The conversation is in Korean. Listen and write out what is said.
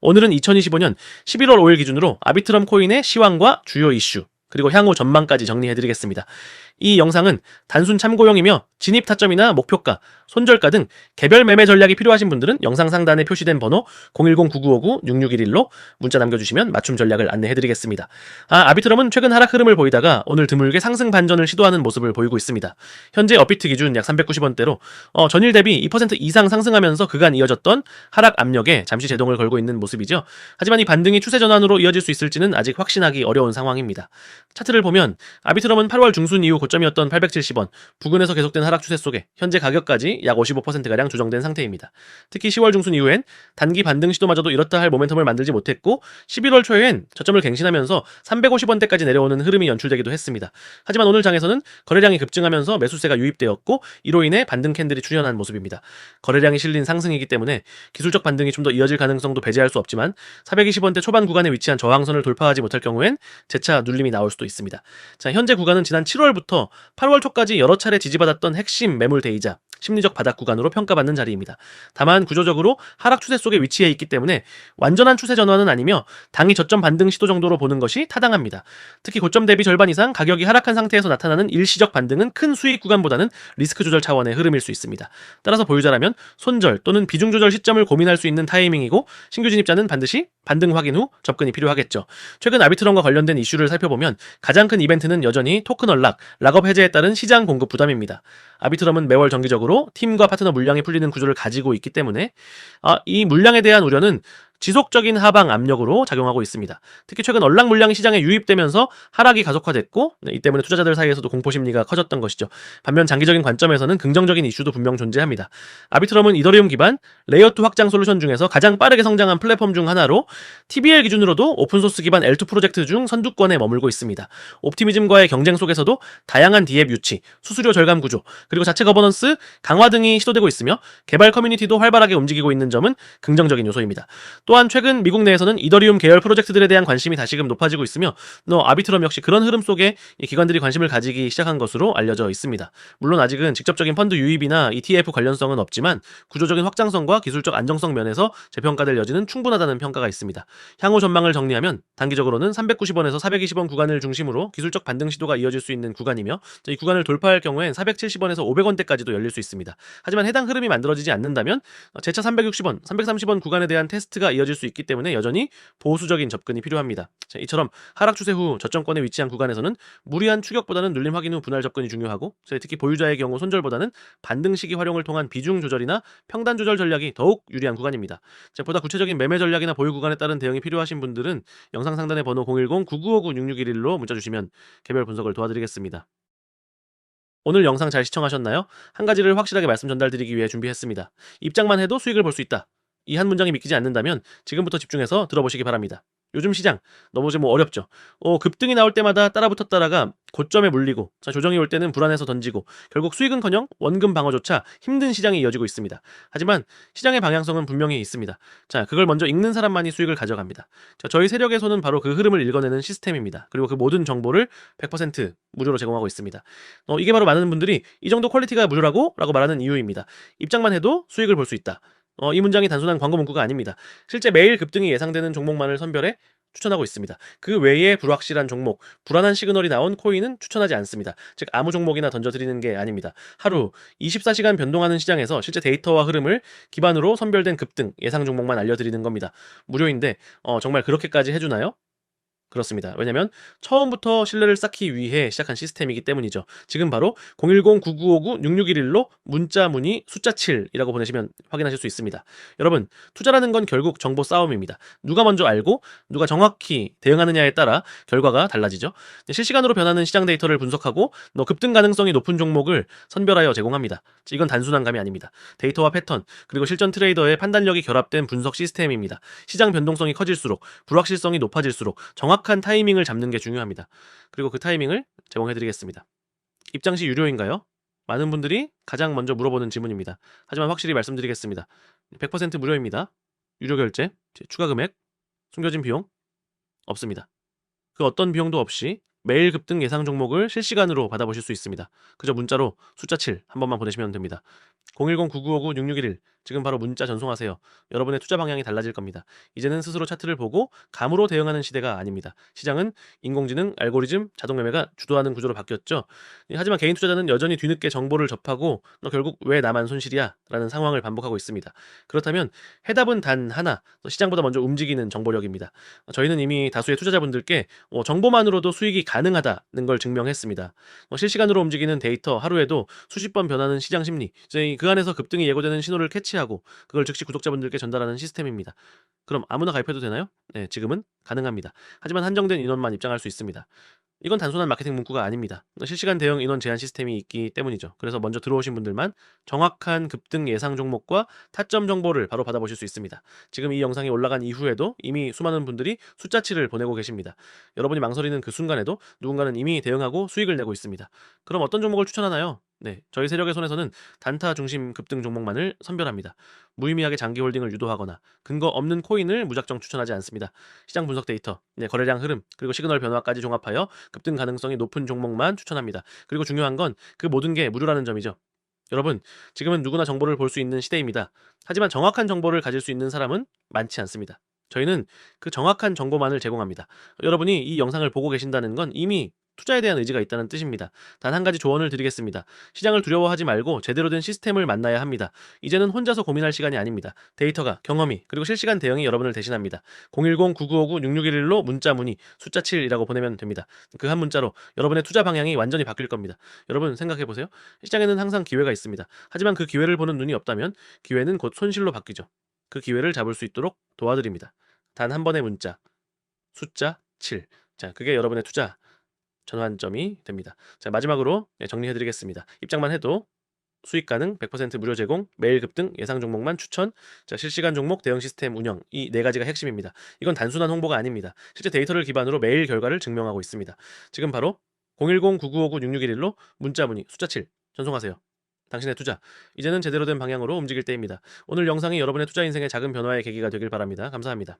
오늘은 2025년 11월 5일 기준으로 아비트럼 코인의 시황과 주요 이슈, 그리고 향후 전망까지 정리해드리겠습니다. 이 영상은 단순 참고용이며 진입 타점이나 목표가, 손절가 등 개별 매매 전략이 필요하신 분들은 영상 상단에 표시된 번호 010-9959-6611로 문자 남겨주시면 맞춤 전략을 안내해드리겠습니다. 아, 아비트럼은 최근 하락 흐름을 보이다가 오늘 드물게 상승 반전을 시도하는 모습을 보이고 있습니다. 현재 업비트 기준 약 390원대로 어, 전일 대비 2% 이상 상승하면서 그간 이어졌던 하락 압력에 잠시 제동을 걸고 있는 모습이죠. 하지만 이 반등이 추세 전환으로 이어질 수 있을지는 아직 확신하기 어려운 상황입니다. 차트를 보면 아비트럼은 8월 중순 이후 고점이었던 870원, 부근에서 계속된 하락 추세 속에 현재 가격까지 약 55%가량 조정된 상태입니다. 특히 10월 중순 이후엔 단기 반등 시도마저도 이렇다 할 모멘텀을 만들지 못했고 11월 초에엔 저점을 갱신하면서 350원대까지 내려오는 흐름이 연출되기도 했습니다. 하지만 오늘 장에서는 거래량이 급증하면서 매수세가 유입되었고 이로 인해 반등 캔들이 출현한 모습입니다. 거래량이 실린 상승이기 때문에 기술적 반등이 좀 더 이어질 가능성도 배제할 수 없지만 420원대 초반 구간에 위치한 저항선을 돌파하지 못할 경우엔 재차 눌림이 나올 수도 있습니다. 자, 현재 구간은 지난 7월부터 8월 초까지 여러 차례 지지받았던 핵심 매물 대이자 심리적 바닥 구간으로 평가받는 자리입니다. 다만 구조적으로 하락 추세 속에 위치해 있기 때문에 완전한 추세 전환은 아니며 당이 저점 반등 시도 정도로 보는 것이 타당합니다. 특히 고점 대비 절반 이상 가격이 하락한 상태에서 나타나는 일시적 반등은 큰 수익 구간보다는 리스크 조절 차원의 흐름일 수 있습니다. 따라서 보유자라면 손절 또는 비중 조절 시점을 고민할 수 있는 타이밍이고 신규 진입자는 반드시 반등 확인 후 접근이 필요하겠죠. 최근 아비트럼과 관련된 이슈를 살펴보면 가장 큰 이벤트는 여전히 토큰 언락, 락업 해제에 따른 시장 공급 부담입니다. 아비트럼은 매월 정기적으로 팀과 파트너 물량이 풀리는 구조를 가지고 있기 때문에 아, 이 물량에 대한 우려는 지속적인 하방 압력으로 작용하고 있습니다. 특히 최근 언락 물량이 시장에 유입되면서 하락이 가속화됐고 네, 이 때문에 투자자들 사이에서도 공포 심리가 커졌던 것이죠. 반면 장기적인 관점에서는 긍정적인 이슈도 분명 존재합니다. 아비트럼은 이더리움 기반 레이어2 확장 솔루션 중에서 가장 빠르게 성장한 플랫폼 중 하나로 TBL 기준으로도 오픈소스 기반 L2 프로젝트 중 선두권에 머물고 있습니다. 옵티미즘과의 경쟁 속에서도 다양한 디앱 유치, 수수료 절감 구조, 그리고 자체 거버넌스 강화 등이 시도되고 있으며 개발 커뮤니티도 활발하게 움직이고 있는 점은 긍정적인 요소입니다. 또한 최근 미국 내에서는 이더리움 계열 프로젝트들에 대한 관심이 다시금 높아지고 있으며 너 아비트럼 역시 그런 흐름 속에 이 기관들이 관심을 가지기 시작한 것으로 알려져 있습니다. 물론 아직은 직접적인 펀드 유입이나 ETF 관련성은 없지만 구조적인 확장성과 기술적 안정성 면에서 재평가될 여지는 충분하다는 평가가 있습니다. 향후 전망을 정리하면 단기적으로는 390원에서 420원 구간을 중심으로 기술적 반등 시도가 이어질 수 있는 구간이며 이 구간을 돌파할 경우엔 470원에서 500원대까지도 열릴 수 있습니다. 하지만 해당 흐름이 만들어지지 않는다면 재차 360원, 330원 구간에 대한 테스트가 이어질 수 있기 때문에 여전히 보수적인 접근이 필요합니다. 자, 이처럼 하락 추세 후 저점권에 위치한 구간에서는 무리한 추격보다는 눌림 확인 후 분할 접근이 중요하고 특히 보유자의 경우 손절보다는 반등 시기 활용을 통한 비중 조절이나 평단 조절 전략이 더욱 유리한 구간입니다. 자, 보다 구체적인 매매 전략이나 보유 구간에 따른 대응이 필요하신 분들은 영상 상단의 번호 010-9959-6611로 문자 주시면 개별 분석을 도와드리겠습니다. 오늘 영상 잘 시청하셨나요? 한 가지를 확실하게 말씀 전달드리기 위해 준비했습니다. 입장만 해도 수익을 볼 수 있다. 이 한 문장이 믿기지 않는다면 지금부터 집중해서 들어보시기 바랍니다. 요즘 시장 너무 좀 어렵죠. 어, 급등이 나올 때마다 따라 붙었다라가 고점에 물리고 자, 조정이 올 때는 불안해서 던지고 결국 수익은커녕 원금 방어조차 힘든 시장이 이어지고 있습니다. 하지만 시장의 방향성은 분명히 있습니다. 자, 그걸 먼저 읽는 사람만이 수익을 가져갑니다. 자, 저희 세력에서는 바로 그 흐름을 읽어내는 시스템입니다. 그리고 그 모든 정보를 100% 무료로 제공하고 있습니다. 어, 이게 바로 많은 분들이 이 정도 퀄리티가 무료라고? 라고 말하는 이유입니다. 입장만 해도 수익을 볼 수 있다. 어, 이 문장이 단순한 광고 문구가 아닙니다. 실제 매일 급등이 예상되는 종목만을 선별해 추천하고 있습니다. 그 외에 불확실한 종목, 불안한 시그널이 나온 코인은 추천하지 않습니다. 즉 아무 종목이나 던져드리는 게 아닙니다. 하루 24시간 변동하는 시장에서 실제 데이터와 흐름을 기반으로 선별된 급등 예상 종목만 알려드리는 겁니다. 무료인데 어, 정말 그렇게까지 해주나요? 그렇습니다. 왜냐면 처음부터 신뢰를 쌓기 위해 시작한 시스템이기 때문이죠. 지금 바로 010-9959-6611로 문자 문의 숫자 7이라고 보내시면 확인하실 수 있습니다. 여러분, 투자라는 건 결국 정보 싸움입니다. 누가 먼저 알고 누가 정확히 대응하느냐에 따라 결과가 달라지죠. 실시간으로 변하는 시장 데이터를 분석하고 너 급등 가능성이 높은 종목을 선별하여 제공합니다. 이건 단순한 감이 아닙니다. 데이터와 패턴, 그리고 실전 트레이더의 판단력이 결합된 분석 시스템입니다. 시장 변동성이 커질수록 불확실성이 높아질수록 정확 정확한 타이밍을 잡는 게 중요합니다. 그리고 그 타이밍을 제공해드리겠습니다. 입장 시 유료인가요? 많은 분들이 가장 먼저 물어보는 질문입니다. 하지만 확실히 말씀드리겠습니다. 100% 무료입니다. 유료 결제, 추가 금액, 숨겨진 비용 없습니다. 그 어떤 비용도 없이 매일 급등 예상 종목을 실시간으로 받아보실 수 있습니다. 그저 문자로 숫자 7 한 번만 보내시면 됩니다. 010-9959-6611 지금 바로 문자 전송하세요. 여러분의 투자 방향이 달라질 겁니다. 이제는 스스로 차트를 보고 감으로 대응하는 시대가 아닙니다. 시장은 인공지능, 알고리즘, 자동 매매가 주도하는 구조로 바뀌었죠. 하지만 개인 투자자는 여전히 뒤늦게 정보를 접하고 너 결국 왜 나만 손실이야? 라는 상황을 반복하고 있습니다. 그렇다면 해답은 단 하나, 시장보다 먼저 움직이는 정보력입니다. 저희는 이미 다수의 투자자분들께 어, 정보만으로도 수익이 가능하다는 걸 증명했습니다. 어, 실시간으로 움직이는 데이터 하루에도 수십 번 변하는 시장 심리, 그 안에서 급등이 예고되는 신호를 캐치 하고 그걸 즉시 구독자분들께 전달하는 시스템입니다. 그럼 아무나 가입해도 되나요? 네, 지금은 가능합니다. 하지만 한정된 인원만 입장할 수 있습니다. 이건 단순한 마케팅 문구가 아닙니다. 실시간 대응 인원 제한 시스템이 있기 때문이죠. 그래서 먼저 들어오신 분들만 정확한 급등 예상 종목과 타점 정보를 바로 받아보실 수 있습니다. 지금 이 영상이 올라간 이후에도 이미 수많은 분들이 숫자치를 보내고 계십니다. 여러분이 망설이는 그 순간에도 누군가는 이미 대응하고 수익을 내고 있습니다. 그럼 어떤 종목을 추천하나요? 네, 저희 세력의 손에서는 단타 중심 급등 종목만을 선별합니다. 무의미하게 장기 홀딩을 유도하거나 근거 없는 코인을 무작정 추천하지 않습니다. 시장 분석 데이터, 네, 거래량 흐름, 그리고 시그널 변화까지 종합하여 급등 가능성이 높은 종목만 추천합니다. 그리고 중요한 건 그 모든 게 무료라는 점이죠. 여러분, 지금은 누구나 정보를 볼 수 있는 시대입니다. 하지만 정확한 정보를 가질 수 있는 사람은 많지 않습니다. 저희는 그 정확한 정보만을 제공합니다. 여러분이 이 영상을 보고 계신다는 건 이미 투자에 대한 의지가 있다는 뜻입니다. 단 한 가지 조언을 드리겠습니다. 시장을 두려워하지 말고 제대로 된 시스템을 만나야 합니다. 이제는 혼자서 고민할 시간이 아닙니다. 데이터가, 경험이, 그리고 실시간 대응이 여러분을 대신합니다. 010-9959-6611로 문자 문의 숫자 7이라고 보내면 됩니다. 그 한 문자로 여러분의 투자 방향이 완전히 바뀔 겁니다. 여러분 생각해 보세요. 시장에는 항상 기회가 있습니다. 하지만 그 기회를 보는 눈이 없다면 기회는 곧 손실로 바뀌죠. 그 기회를 잡을 수 있도록 도와드립니다. 단 한 번의 문자 숫자 7. 자, 그게 여러분의 투자 전환점이 됩니다. 자, 마지막으로 네, 정리해드리겠습니다. 입장만 해도 수익 가능, 100% 무료 제공, 매일 급등, 예상 종목만 추천, 자, 실시간 종목 대응 시스템 운영 이 네 가지가 핵심입니다. 이건 단순한 홍보가 아닙니다. 실제 데이터를 기반으로 매일 결과를 증명하고 있습니다. 지금 바로 010-9959-6611로 문자 문의 숫자 7 전송하세요. 당신의 투자 이제는 제대로 된 방향으로 움직일 때입니다. 오늘 영상이 여러분의 투자 인생의 작은 변화의 계기가 되길 바랍니다. 감사합니다.